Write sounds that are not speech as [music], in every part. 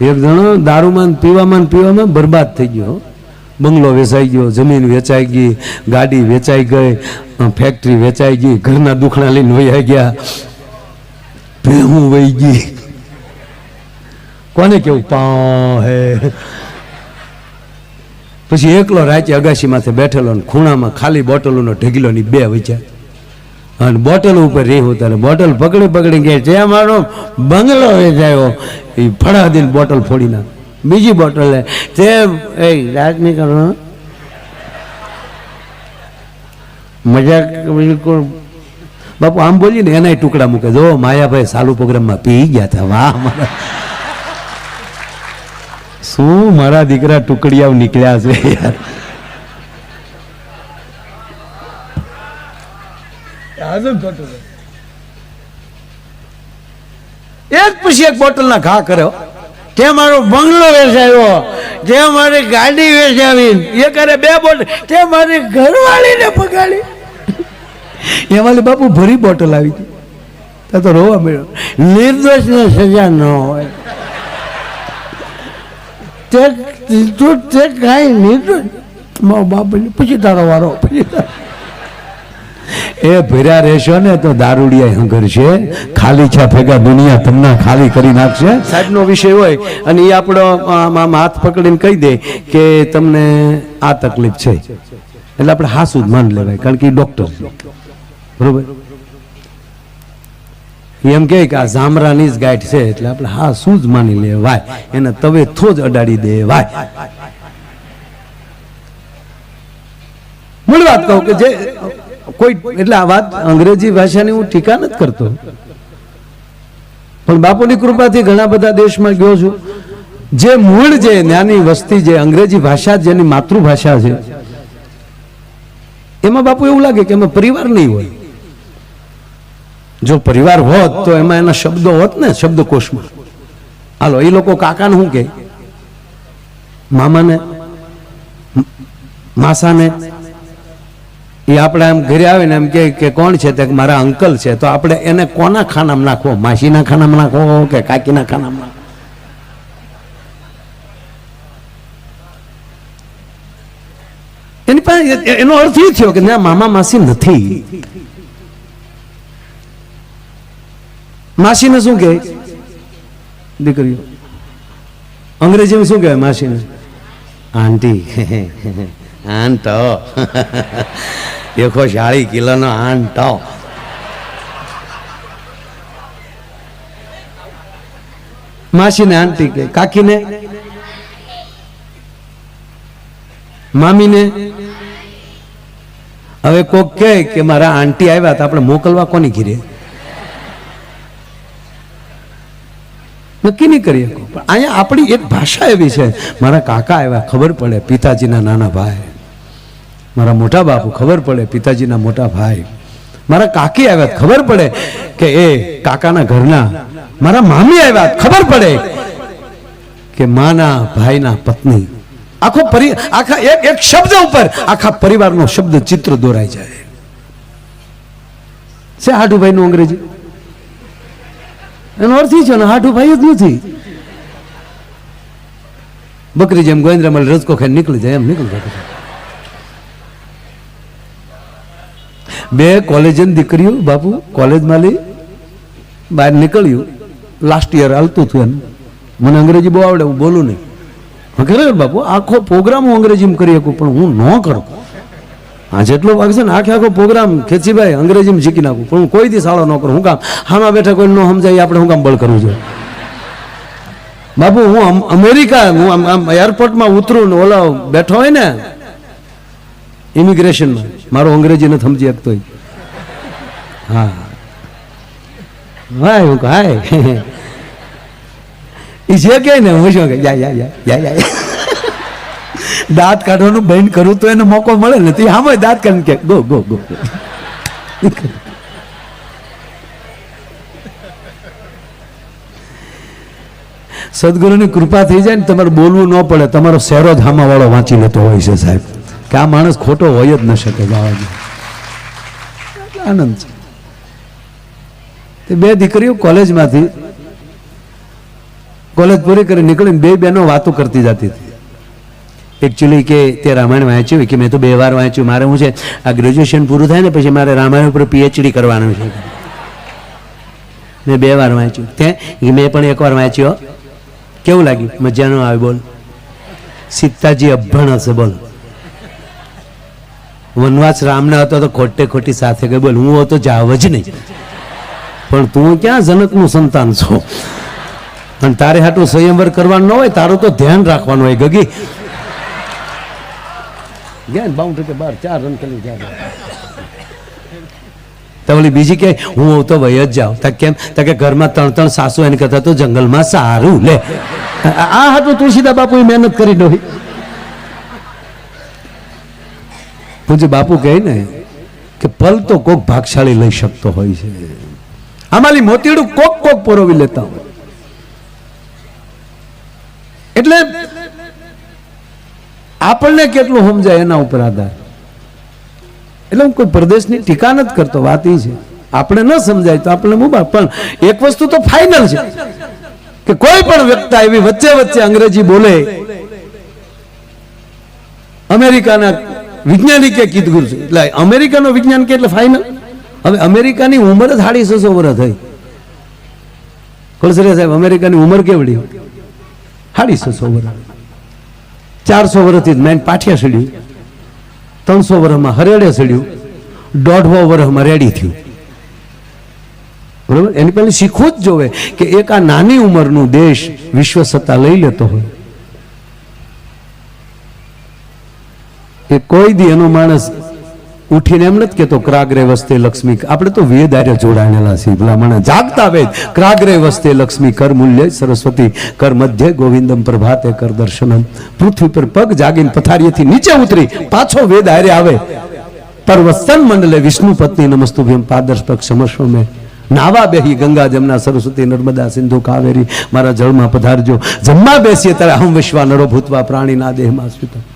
એક જણો દારૂમાં પીવામાં પીવામાં બરબાદ થઈ ગયો. બંગલો વેચાઈ ગયો, જમીન વેચાઈ ગઈ, ગાડી વેચાઈ ગઈ ફેક્ટરી વેચાઈ ગઈ, ઘરના દુખણા લઈને વહી ગયા. ભેહું વહી ગઈ. કોને કેવું? પા, હે પછી એકલો રાચે અગાસી માથે બેઠેલો ને ખૂણામાં ખાલી બોટલોનો ઢગલો ની બે વચ્ચે અને બોટલ ઉપર રહી ઉતારે બોટલ પકડી પકડી ગયા જે મારો બંગલો વેચાયો એ ફળા દઈને બોટલ ફોડી નાખ. બીજી બોટલ લે. તે એ રાત નહીં કરો મજાક બિલકુલ. બાપુ, આમ બોલી ને એનાય ટુકડા મૂકે. જો, માયાભાઈ સાલુ પ્રોગ્રામમાં પી ગયા હતા. વાહ, મારા. શું મારા દીકરા ટુકડિયાઓ નીકળ્યા છે યાર? એક પછી એક બોટલના ઘા કર્યો. તે મારો બંગલો વેચાયો. તે મારી ગાડી વેચાવી. એ કરે બે બોટલ તે મારી ઘરવાળીને પગાડી એમાં બાપુ ભરી બોટલ આવી હતી. ત્યાં તો રોવા મળ્યો. નિર્દોષને સજા ન હોય. તે તું તે કાંઈ નિર્દોષ મારો બાપ પછી તારો વારો. પછી તારો એ ભર્યા રહેશો ને તો દારૂડિયા હંગર છે ખાલી છે ભેગા દુનિયા તમને ખાલી કરી નાખશે. સાહેબનો વિષય હોય, અને એ આપણો આમ હાથ પકડીને કહી દે કે તમને આ તકલીફ છે. એટલે આપણે હાસુ જ માન લેવાય, કારણ કે ડોક્ટર બરોબર? એમ કે આ જામરાની જ ગાંઠ છે, એટલે આપણે હા શું જ માની લેવાય, એને તવે થો જ અડાડી દેવાય. મૂળ વાત કહું કે જે કોઈ એટલે આ વાત અંગ્રેજી ભાષાની હું ટીકા નથી કરતો. પણ બાપુની કૃપાથી ઘણા બધા દેશમાં ગયો છું. જે મૂળ જે જ્ઞાની વસ્તી જે અંગ્રેજી ભાષા જેની માતૃભાષા છે, એમાં બાપુ એવું લાગે કે એમાં પરિવાર નહીં હોય. જો પરિવાર હોત તો એમાં એના શબ્દો હોત ને, શબ્દકોશમાં. હાલો, એ લોકો કાકાને શું કહે? મામાને, માસાને એ આપણે આમ ઘરે આવીને એમ કહે કે કોણ છે? તે મારા અંકલ છે. તો આપણે એને કોના ખાનામાં નાખવો? માસીના ખાનામાં નાખવો કે કાકીના ખાનામાં એની પાસે એનો અર્થ એ થયો કે ના, મામા માસી નથી. માસીને શું કહે? દીકરીઓ, અંગ્રેજીમાં શું કહેવાય માસીને? આંટી. [laughs] આંટો. [laughs] એકો શાળી કિલોનો આંટો માસીને આંટી કે, કાકીને? મામીને? હવે કોક કહે કે મારા આંટી આવ્યા તો આપણે મોકલવા કોની ઘીરે? નક્કી નહીં કરી પણ અહીંયા આપણી એક ભાષા એવી છે. મારા કાકા આવ્યા, ખબર પડે, પિતાજીના નાના ભાઈ. મારા મોટા બાપુ, ખબર પડે, પિતાજીના મોટા ભાઈ. મારા કાકી આવ્યા, ખબર પડે કે એ કાકાના ઘરના મારા મામી આવ્યા, ખબર પડે કે માના ભાઈના પત્ની. આખો પરિ, આખા એક એક શબ્દ ઉપર આખા પરિવારનો શબ્દ ચિત્ર દોરાઈ જાય. છે હાડુભાઈનું અંગ્રેજી? એનો અર્થ છે ને હાઠુભાઈ જ નથી. બકરી જેમ ગોવિંદ્રમલ રજકો ખાઈ નીકળી જાય, એમ નીકળી જાય. બે કોલેજની દીકરીઓ, બાપુ, કોલેજમાં લઈ બહાર નીકળ્યું. લાસ્ટ યર હાલતું હતું એનું મને અંગ્રેજી બહુ આવડે, હું બોલું નહીં. હું ખરેખર બાપુ, આખો પ્રોગ્રામ હું અંગ્રેજીમાં કરી શકું, પણ હું ન કરું. હા જેટલો ભાગ છે ને, આખે આખો પ્રોગ્રામ ખેંચીભાઈ અંગ્રેજીમાં શીખી નાખું. પણ હું કોઈ દી સાળો ન કરું. હું કામ, હામાં બેઠા કોઈ ન સમજાય, આપણે હું કામ બળ કરવું જોઈએ? બાપુ, હું અમેરિકા, હું આમ એરપોર્ટમાં ઉતરું ને ઓલા બેઠો હોય ને ઇમિગ્રેશનમાં મારો અંગ્રેજી નથી સમજી શકતો. હા. હાય હું હાય. એ જે કહે ને હું શું કે જા યા દાંત કાઢવાનું બંધ કરું તો એને મોકો મળે ને, તે હામે દાંત કાઢીને કે, ગો ગો ગો. સદગુરુની કૃપા થઈ જાય ને, તમારે બોલવું ન પડે. તમારો શેરો જ વાંચી લેતો હોય છે સાહેબ. કે આ માણસ ખોટો હોય જ ન શકે બાવાજી. આનંદ છે. તે બે દીકરીઓ કોલેજમાંથી કોલેજ પૂરી કરી નીકળીને બે બહેનો વાતો કરતી જતી હતી. એકચ્યુઅલી કે તે રામાયણ વાંચ્યું કે મેં તો બે વાર વાંચ્યું, મારે હું છે, આ ગ્રેજ્યુએશન પૂરું થાય ને પછી મારે રામાયણ ઉપર પીએચડી કરવાનું છે. મેં બે વાર વાંચ્યું. તે મેં પણ એકવાર વાંચ્યો. કેવું લાગ્યું? મજાનું આવે, બોલ. સીતાજી અભણ હશે, બોલ. વનવાસ રામના હતો તો ખોટે ખોટી સાથે ગઈ બોલ, હું હતો, જાવ જ નહીં. પણ તું ક્યાં જનકનું સંતાન છો? અને તારે હાટું સ્વયંવર કરવાનું ન હોય, તારું તો ધ્યાન રાખવાનું હોય, ગગી. ગયા બાઉન્ડ્રી કે બાર ચાર રન કરી જાય તો બીજી કે, હું તો વય જ જાઉં. તા કેમ? તો કે ઘરમાં ત્રણ ત્રણ સાસુ, એને કરતા તો જંગલમાં સારું, લે. આ હતું તુલસીદા બાપુ મહેનત કરી ડોહી પૂજ્ય બાપુ કહે ને કે પલ તો કોક ભાગશાળી લઈ શકતો હોય છે. આમાંલી મોતીડું કોક કોક પરોવી લેતા હોય. એટલે આપણને કેટલું સમજાય એના ઉપર આધાર? એટલે હું કોઈ પ્રદેશની ટીકા નથી કરતો, વાત એ છે. આપણે ન સમજાય તો આપણે મુબા પણ એક વસ્તુ તો ફાઇનલ છે કે કોઈ પણ વ્યક્તિ એવી વચ્ચે વચ્ચે અંગ્રેજી બોલે, અમેરિકાના વૈજ્ઞાનિકે કીધું છે. એટલે અમેરિકાનો વિજ્ઞાન કે એટલે ફાઇનલ હવે અમેરિકાની ઉંમર જ સાડી છસો વર્ષ થઈ. કળસરિયા સાહેબ અમેરિકાની ઉંમર કેવડી? સાડી છસો વર્ષ ચારસો વર્ષથી મેન પાઠિયા સડ્યું ત્રણસો વર્ષમાં હરેડે સડ્યું દોઢસો વર્ષમાં રેડી થયું. બરોબર? એની પહેલાં શીખવું જ જોવે કે એક આ નાની ઉંમરનું દેશ વિશ્વ સત્તા લઈ લેતો હોય. એ કોઈ દી એનો માણસ ઉઠીને એમ નથી કેતો ક્રાગરે વસ્તે લક્ષ્મી આપણે તો વેદ જોડાયેલા છીએ. ભલા મને જાગતા વેદ, ક્રાગરે વસ્તે લક્ષ્મી કર મૂલ્ય સરસ્વતી, કર મધ્ય ગોવિંદમ પ્રભાતે કર દર્શનમ. પૃથ્વી પર પગ જાગીને પથારીએથી નીચે ઉતરી પાછો વેદ આર્ય આવે. પરવસ્તન મંડલે વિષ્ણુ પત્ની નમસ્તુભ્યમ પાદર્શ પગ સમસ્વ મેં નાવા બેહી ગંગા જમના સરસ્વતી નર્મદા સિંધુ કાવેરી. મારા જળમાં પધારજો. જમવા બેસીએ ત્યારે હમ વિશ્વા નરો ભૂતવા પ્રાણીના દેહમાં સ્વીતા.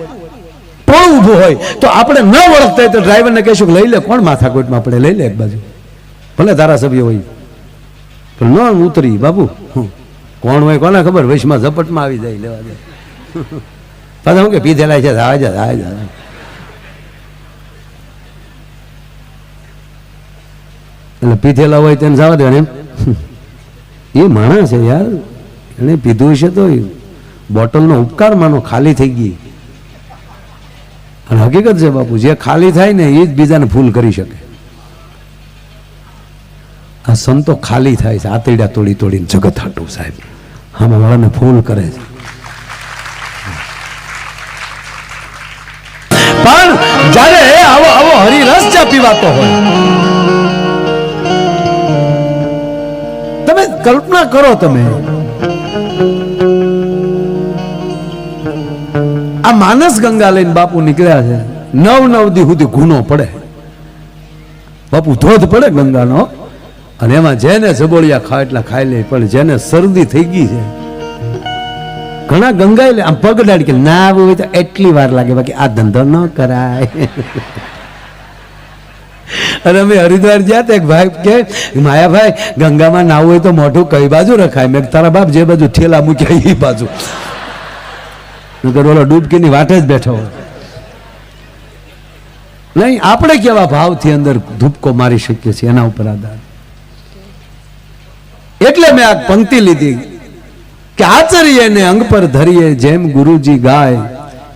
પોળ ઊભું હોય, તો આપણે ન ઓળખતા તો ડ્રાઈવરને કહીશું કે લઈ લે, કોણ માથાકોટમાં આપણે લઈ લે એક બાજુ? ભલે ધારાસભ્ય હોય. પણ ન ઉતરી બાબુ. કોણ હોય કોને ખબર? વૈશમાં ઝપટમાં આવી જાય, લેવા દે પાછા હું કે પીધેલા છે? આવે છે આવે છે એટલે પીધેલા હોય તેને જવા દે એમ. એ માણસ છે યાર. એને પીધું છે તો બોટલનો ઉપકાર માનો, ખાલી થઈ ગઈ. અને હકીકત છે બાપુ, જે ખાલી થાય ને એ જ બીજાને ફૂલ કરી શકે. આ સંતો ખાલી થાય છે, આતરડા તોડી તોડીને જગત હાટું સાહેબ. આમાં વાળાને ફૂલ કરે છે. પણ જ્યારે આવો આવો હરિરસ ચા પીવાતો હોય, તમે કલ્પના કરો તમે માનસ ગંગા લઈને બાપુ નીકળ્યા છે. નવ નવ દી સુધી ગુનો પડે. બાપુ ધોધ પડે ગંગાનો. અને એમાં જેને જબોળિયા ખાય એટલા ખાઈ લે, પણ જેને શરદી થઈ ગઈ છે. ઘણા ગંગા લે, આમ પગ ડાળી કે ના, આવું હોય તો એટલી વાર લાગે, બાકી આ ધંધો ન કરાય. અને અમે હરિદ્વાર ગયા હતા એક ભાઈ કે, માયાભાઈ, ગંગામાં નાવું હોય તો મોઢું કઈ બાજુ રખાય? મેં તારા બાપ જે બાજુ ઠેલા મૂક્યા એ બાજુ. ઓલો ડૂબકીની વાટે જ બેઠો નહીં આપણે કેવા ભાવથી અંદર ધૂપકો મારી શકીએ છીએ એના ઉપર આધાર. એટલે મેં આ પંક્તિ લીધી કે આચરીએ અંગ પર ધરીએ, જેમ ગુરુજી ગાય,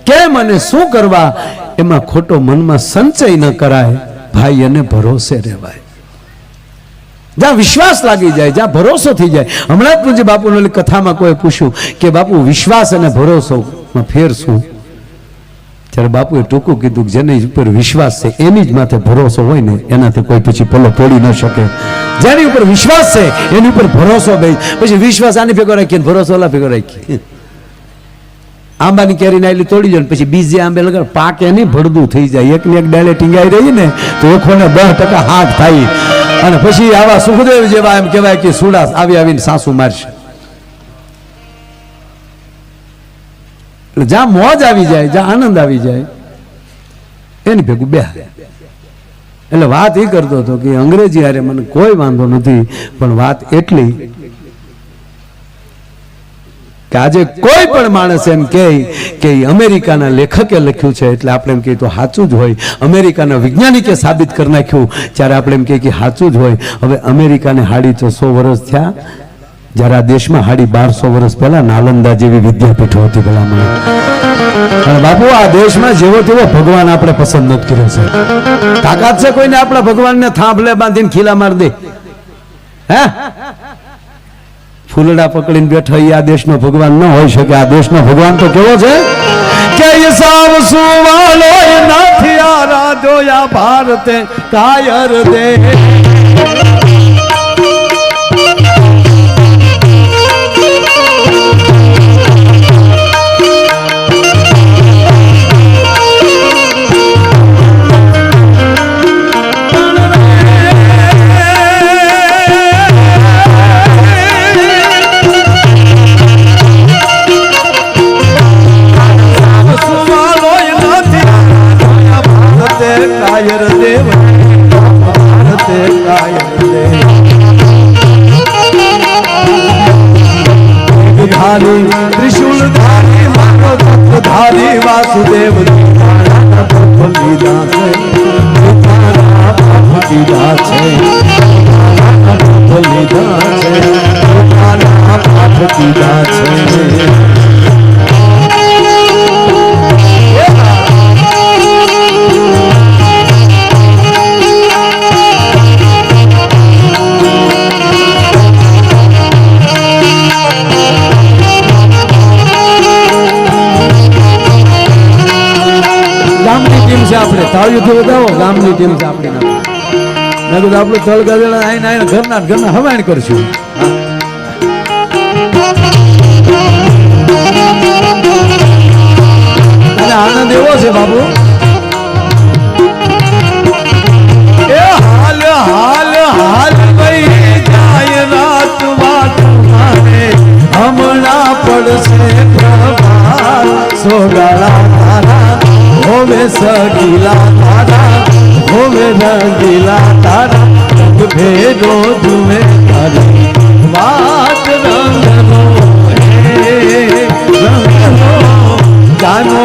કેમ અને શું કરવા, એમાં ખોટો મનમાં સંચય ન કરાય, ભાઈ, એને ભરોસે રહેવાય. જ્યાં વિશ્વાસ લાગી જાય, જ્યાં ભરોસો થઈ જાય. હમણાં જ પૂજ્ય બાપુને કથામાં કોઈ પૂછ્યું કે બાપુ, વિશ્વાસ અને ભરોસો ફેર શું ત્યારે બાપુએ ટૂંકું કીધું કે જેની ઉપર વિશ્વાસ છે, એની જ માથે ભરોસો હોય ને, એનાથી કોઈ પછી પલો તોડી ન શકે. જેની ઉપર વિશ્વાસ છે, એની ઉપર ભરોસો ભાઈ પછી વિશ્વાસ આની ભેગો રાખીએ ભરોસો ઓલા ભેગો રાખીએ. આંબાની કેરી નાયલી તોડી જાય પછી બીજે આંબે લગાડ. પાકે નહીં ભડદું થઈ જાય. એકની એક ડાયલે ટીંગાઈ રહી ને, તો એકોને દસ ટકા હાથ થાય. અને પછી આવા સુખદેવ જેવા એમ કહેવાય કે સુડાસ આવી આવીને સાસુ મારશે. એટલે જ્યાં મોજ આવી જાય, જ્યાં આનંદ આવી જાય, એની ભેગું બે એટલે વાત એ કરતો હતો કે અંગ્રેજી હારે મને કોઈ વાંધો નથી, પણ વાત એટલી કે આજે કોઈ પણ માણસ એમ કહે કે અમેરિકાના લેખકે લખ્યું છે, એટલે આપણે એમ કહીએ તો સાચું જ હોય. અમેરિકાના વૈજ્ઞાનિકે સાબિત કરી નાખ્યું ત્યારે આપણે એમ કહીએ કે સાચું જ હોય. હવે અમેરિકાને હાડી તો સો વર્ષ થયા જ્યારે આ દેશમાં હાડી બારસો વર્ષ પહેલા નાલંદા જેવી વિદ્યાપીઠો હતી ભલામણ. અને બાપુ, આ દેશમાં જેવો તેવો ભગવાન આપણે પસંદ નથી કર્યો છે તાકાત છે કોઈને આપણા ભગવાનને થાંભલે બાંધીને ખીલા મારી દે. હે? ફૂલડા પકડીને બેઠો ઈ આ દેશનો ભગવાન ન હોઈ શકે. આ દેશનો ભગવાન તો કેવો છે? કે એ સાવ સુવાલો નથી આરાધ્યો ભારતે કાયર દે. ધારી વાસુદેવ લીધા છે તારા પાપ લીધા છે લીધા છે તારા પાપ લીધા છે ગામની ટીમ છે આપણી નામ. મેં કીધું, આપણું તળ ગધેડા આઈને આઈને ઘરના ઘરના હવાણ કરશું અને આનંદ એવો છે બાબુ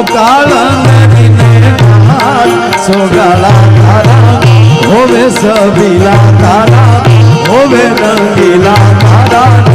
કાળને સોગાળા તારા હોવે સબીલા તારા હોવે રંગીલા તારા